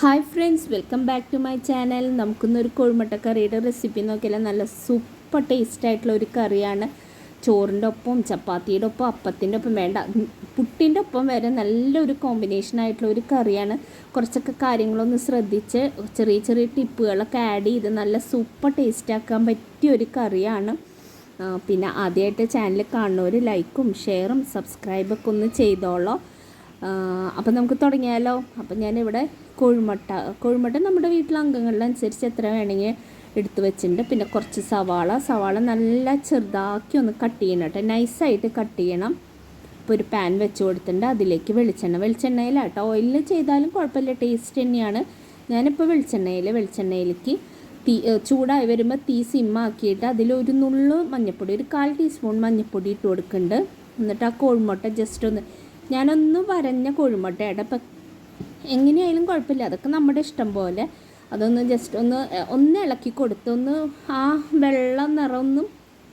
Hi friends welcome back to my channel നമുക്കിന്നൊരു കോഴിമുട്ട കറിയുടെ റെസിപ്പി നോക്കിയാൽ നല്ല സൂപ്പർ ടേസ്റ്റ് ആയിട്ടുള്ള ഒരു കറിയാണ്. ചോറിന്റെ ഒപ്പം ചപ്പാത്തിയുടെ ഒപ്പം അപ്പത്തിന്റെ ഒപ്പം വേണ്ട പുട്ടിന്റെ ഒപ്പം വരെ നല്ലൊരു കോമ്പിനേഷൻ ആയിട്ടുള്ള ഒരു കറിയാണ്. കുറച്ചൊക്കെ കാര്യങ്ങളൊന്ന് ശ്രദ്ധിച്ച് ചെറിയ ചെറിയ ടിപ്പുകളൊക്കെ ആഡ് ചെയ്ത് നല്ല സൂപ്പർ ടേസ്റ്റ് ആക്കാൻ പറ്റിയ ഒരു കറിയാണ്. പിന്നെ ആദ്യമായിട്ട് ചാനൽ കാണുന്നവർ ലൈക്കും ഷെയറും സബ്സ്ക്രൈബൊക്കെ ഒന്ന് ചെയ്തോളൂ. അപ്പം നമുക്ക് തുടങ്ങിയാലോ? അപ്പം ഞാനിവിടെ കോഴിമുട്ട കോഴിമുട്ട നമ്മുടെ വീട്ടിലെ അംഗങ്ങളിലനുസരിച്ച് എത്ര വേണമെങ്കിൽ എടുത്തു വെച്ചിട്ടുണ്ട്. പിന്നെ കുറച്ച് സവാള സവാള നല്ല ചെറുതാക്കി ഒന്ന് കട്ട് ചെയ്യണം കേട്ടോ. നൈസായിട്ട് കട്ട് ചെയ്യണം. ഇപ്പോൾ ഒരു പാൻ വെച്ച് കൊടുത്തിട്ടുണ്ട്. അതിലേക്ക് വെളിച്ചെണ്ണ വെളിച്ചെണ്ണയിലാട്ടോ ഓയിലിൽ ചെയ്താലും കുഴപ്പമില്ല ടേസ്റ്റ് തന്നെയാണ്. ഞാനിപ്പോൾ വെളിച്ചെണ്ണയിൽ വെളിച്ചെണ്ണയിലേക്ക് തീ ചൂടായി വരുമ്പോൾ തീ സിമ്മാക്കിയിട്ട് അതിലൊരു നുള്ളു മഞ്ഞൾപ്പൊടി ഒരു കാൽ ടീസ്പൂൺ മഞ്ഞൾപ്പൊടി ഇട്ട് കൊടുക്കുന്നുണ്ട്. എന്നിട്ട് ആ കോഴിമുട്ട ജസ്റ്റ് ഒന്ന് ഞാനൊന്ന് വരഞ്ഞ കുഴിമുട്ടയുടെ ഇപ്പം എങ്ങനെയായാലും കുഴപ്പമില്ല. അതൊക്കെ നമ്മുടെ ഇഷ്ടം പോലെ. അതൊന്ന് ജസ്റ്റ് ഒന്ന് ഒന്ന് ഇളക്കി കൊടുത്ത് ഒന്ന് ആ വെള്ള നിറം ഒന്ന്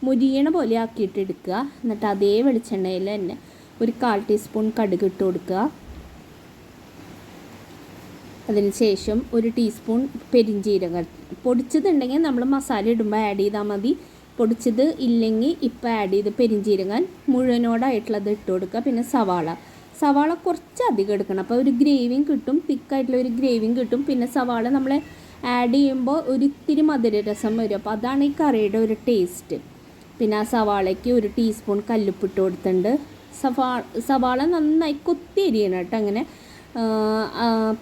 മുരിയണ പോലെ ആക്കിയിട്ട് എടുക്കുക. എന്നിട്ട് അതേ വെളിച്ചെണ്ണയിൽ തന്നെ ഒരു കാൽ ടീസ്പൂൺ കടുക് ഇട്ട് കൊടുക്കുക. അതിന് ശേഷം ഒരു ടീസ്പൂൺ പെരിഞ്ജീരകം പൊടിച്ചതുണ്ടെങ്കിൽ നമ്മൾ മസാല ഇടുമ്പോൾ ആഡ് ചെയ്താൽ മതി. പൊടിച്ചത് ഇല്ലെങ്കിൽ ഇപ്പോൾ ആഡ് ചെയ്ത് പെരിഞ്ചീരകം മുഴുവനോടായിട്ടുള്ളത് ഇട്ട് കൊടുക്കുക. പിന്നെ സവാള. സവാള കുറച്ച് അധികം എടുക്കണം. അപ്പോൾ ഒരു ഗ്രേവിയും കിട്ടും തിക്കായിട്ടുള്ള ഒരു ഗ്രേവിയും കിട്ടും. പിന്നെ സവാള നമ്മൾ ആഡ് ചെയ്യുമ്പോൾ ഒരു ഇത്തിരി മധുര രസം വരും. അപ്പോൾ അതാണ് ഈ കറിയുടെ ഒരു ടേസ്റ്റ് പിന്നെ ആ സവാളയ്ക്ക് ഒരു ടീസ്പൂൺ കല്ലുപ്പിട്ട് കൊടുത്തിട്ടുണ്ട്. സവാ സവാള നന്നായി കൊത്തി അരിയണം കേട്ടോ അങ്ങനെ.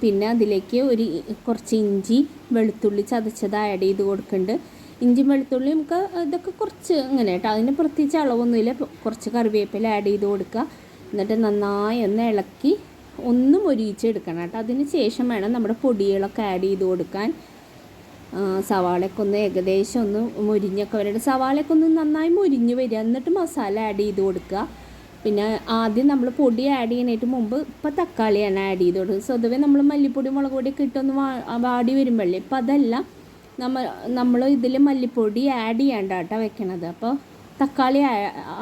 പിന്നെ അതിലേക്ക് ഒരു കുറച്ച് ഇഞ്ചി വെളുത്തുള്ളി ചതച്ചത് ആഡ് ചെയ്ത് കൊടുക്കുന്നുണ്ട്. ഇഞ്ചി വെളുത്തുള്ളി നമുക്ക് ഇതൊക്കെ കുറച്ച് ഇങ്ങനെ കേട്ടോ. അതിന് പ്രത്യേകിച്ച് അളവൊന്നുമില്ല. കുറച്ച് കറിവേപ്പില ആഡ് ചെയ്ത് കൊടുക്കുക. എന്നിട്ട് നന്നായി ഒന്ന് ഇളക്കി ഒന്ന് മൊരിയിച്ചെടുക്കണം കേട്ടോ. അതിന് ശേഷം വേണം നമ്മുടെ പൊടികളൊക്കെ ആഡ് ചെയ്ത് കൊടുക്കാൻ. സവാളയൊക്കെ ഒന്ന് ഏകദേശം ഒന്ന് മുരിഞ്ഞൊക്കെ വരട്ടെ. സവാളയൊക്കെ ഒന്ന് നന്നായി മുരിഞ്ഞ് വരിക. എന്നിട്ട് മസാല ആഡ് ചെയ്ത് കൊടുക്കുക. പിന്നെ ആദ്യം നമ്മൾ പൊടി ആഡ് ചെയ്യുന്നതിന് മുമ്പ് ഇപ്പം തക്കാളിയാണ് ആഡ് ചെയ്ത് കൊടുക്കുന്നത്. സ്വതവേ നമ്മൾ മല്ലിപ്പൊടി മുളക് പൊടിയൊക്കെ ഇട്ടൊന്ന് വാടി വരുമ്പോഴേ ഇപ്പം അതല്ല. നമ്മൾ നമ്മൾ ഇതിൽ മല്ലിപ്പൊടി ആഡ് ചെയ്യാണ്ട കേട്ടോ വെക്കണത്. അപ്പോൾ തക്കാളി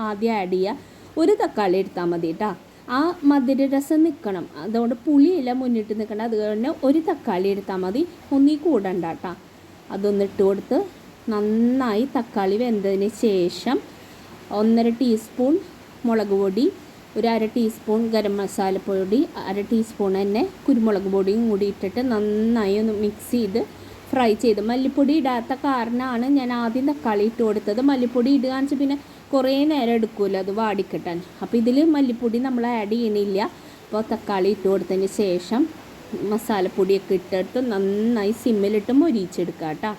ആദ്യം ആഡ് ചെയ്യുക ഒരു തക്കാളി എടുത്താൽ മതി കേട്ടോ ആ മധുര രസം നിൽക്കണം അതുകൊണ്ട് പുളിയില്ല മുന്നിട്ട് നിൽക്കണം അതുകൊണ്ട് ഒരു തക്കാളി എടുത്താൽ മതി. ഒന്നീ കൂടണ്ട കേട്ടോ അതൊന്ന് ഇട്ട് കൊടുത്ത് നന്നായി തക്കാളി വെന്തതിന് ശേഷം ഒന്നര ടീസ്പൂൺ മുളക് പൊടി ഒരു അര ടീസ്പൂൺ ഗരം മസാലപ്പൊടി അര ടീസ്പൂൺ തന്നെ കുരുമുളക് പൊടിയും കൂടി ഇട്ടിട്ട് നന്നായി ഒന്ന് മിക്സ് ചെയ്ത് ഫ്രൈ ചെയ്ത്. മല്ലിപ്പൊടി ഇടാത്ത കാരണമാണ് ഞാൻ ആദ്യം തക്കാളി ഇട്ട് കൊടുത്തത്. മല്ലിപ്പൊടി ഇടുകയെന്ന് വെച്ചാൽ പിന്നെ കുറേ നേരം എടുക്കുമല്ലോ അത് വാടിക്കിട്ടാൻ. അപ്പോൾ ഇതിൽ മല്ലിപ്പൊടി നമ്മൾ ആഡ് ചെയ്യണില്ല. അപ്പോൾ തക്കാളി ഇട്ട് കൊടുത്തതിന് ശേഷം മസാലപ്പൊടിയൊക്കെ ഇട്ടിട്ട് നന്നായി സിമ്മിലിട്ട് മൊരിയിച്ചെടുക്കുക കേട്ടോ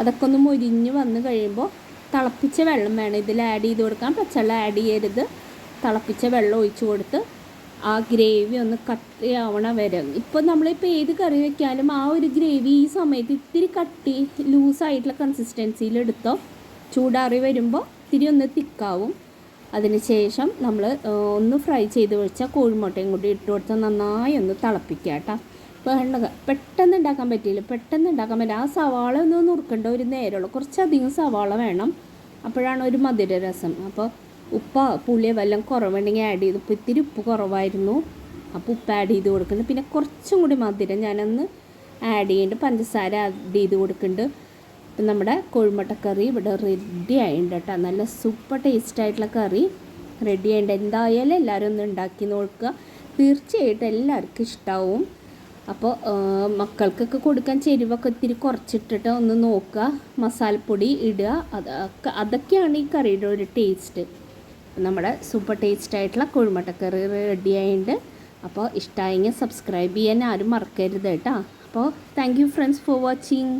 അതൊക്കെ ഒന്ന് മൊരിഞ്ഞ് വന്ന് കഴിയുമ്പോൾ തിളപ്പിച്ച വെള്ളം വേണം. ഇതിൽ ആഡ് ചെയ്ത് കൊടുക്കാം പച്ചവെള്ളം ആഡ് ചെയ്യരുത്. തിളപ്പിച്ച വെള്ളം ഒഴിച്ച് കൊടുത്ത് ആ ഗ്രേവി ഒന്ന് കട്ടിയാവണ വരെ. ഇപ്പോൾ നമ്മളിപ്പോൾ ഏത് കറി വെക്കാനും ആ ഒരു ഗ്രേവി ഈ സമയത്ത് ഇത്തിരി കട്ടി ലൂസായിട്ടുള്ള കൺസിസ്റ്റൻസിയിൽ എടുത്തോ ചൂടാറി വരുമ്പോൾ ഇത്തിരി ഒന്ന് തിക്കാവും. അതിന് ശേഷം നമ്മൾ ഒന്ന് ഫ്രൈ ചെയ്ത് വെച്ച കോഴിമുട്ടയും കൂടി ഇട്ട് കൊടുത്ത് നന്നായി ഒന്ന് തിളപ്പിക്കുക കേട്ടോ വേണ്ട പെട്ടെന്ന് ഉണ്ടാക്കാൻ പറ്റിയില്ല. പെട്ടെന്ന് ഉണ്ടാക്കാൻ പറ്റില്ല ആ സവാള ഒന്ന് നുറുക്കേണ്ട ഒരു നേരമുള്ളൂ കുറച്ചധികം സവാള വേണം. അപ്പോഴാണ് ഒരു മധുര രസം. അപ്പോൾ ഉപ്പ പുളിയ വല്ലതും കുറവുണ്ടെങ്കിൽ ആഡ് ചെയ്തു. ഇപ്പോൾ ഇത്തിരി ഉപ്പ് കുറവായിരുന്നു. അപ്പോൾ ഉപ്പ് ആഡ് ചെയ്ത് കൊടുക്കുന്നുണ്ട്. പിന്നെ കുറച്ചും കൂടി മധുരം ഞാനൊന്ന് ആഡ് ചെയ്യുന്നുണ്ട് പഞ്ചസാര ആഡ് ചെയ്ത് കൊടുക്കുന്നുണ്ട്. ഇപ്പം നമ്മുടെ കോഴിമുട്ട കറി ഇവിടെ റെഡി ആയിട്ടുണ്ട് കേട്ടോ. നല്ല സൂപ്പർ ടേസ്റ്റ് ആയിട്ടുള്ള കറി റെഡി ആയിട്ടുണ്ട്. എന്തായാലും എല്ലാവരും ഒന്ന് ഉണ്ടാക്കി നോക്കുക. തീർച്ചയായിട്ടും എല്ലാവർക്കും ഇഷ്ടമാവും അപ്പോൾ മക്കൾക്കൊക്കെ കൊടുക്കാൻ ചെരുവൊക്കെ ഇത്തിരി കുറച്ചിട്ടിട്ട് ഒന്ന് നോക്കുക. മസാലപ്പൊടി ഇടുക. അതൊക്കെ അതൊക്കെയാണ് ഈ കറിയുടെ ഒരു ടേസ്റ്റ് നമ്മുടെ സൂപ്പർ ടേസ്റ്റ് ആയിട്ടുള്ള കുഴിമട്ടക്കറി റെഡി ആയിട്ടുണ്ട് അപ്പോൾ ഇഷ്ടമായെങ്കിൽ സബ്സ്ക്രൈബ് ചെയ്യാൻ ആരും മറക്കരുത് കേട്ടോ. അപ്പോൾ thank you friends for watching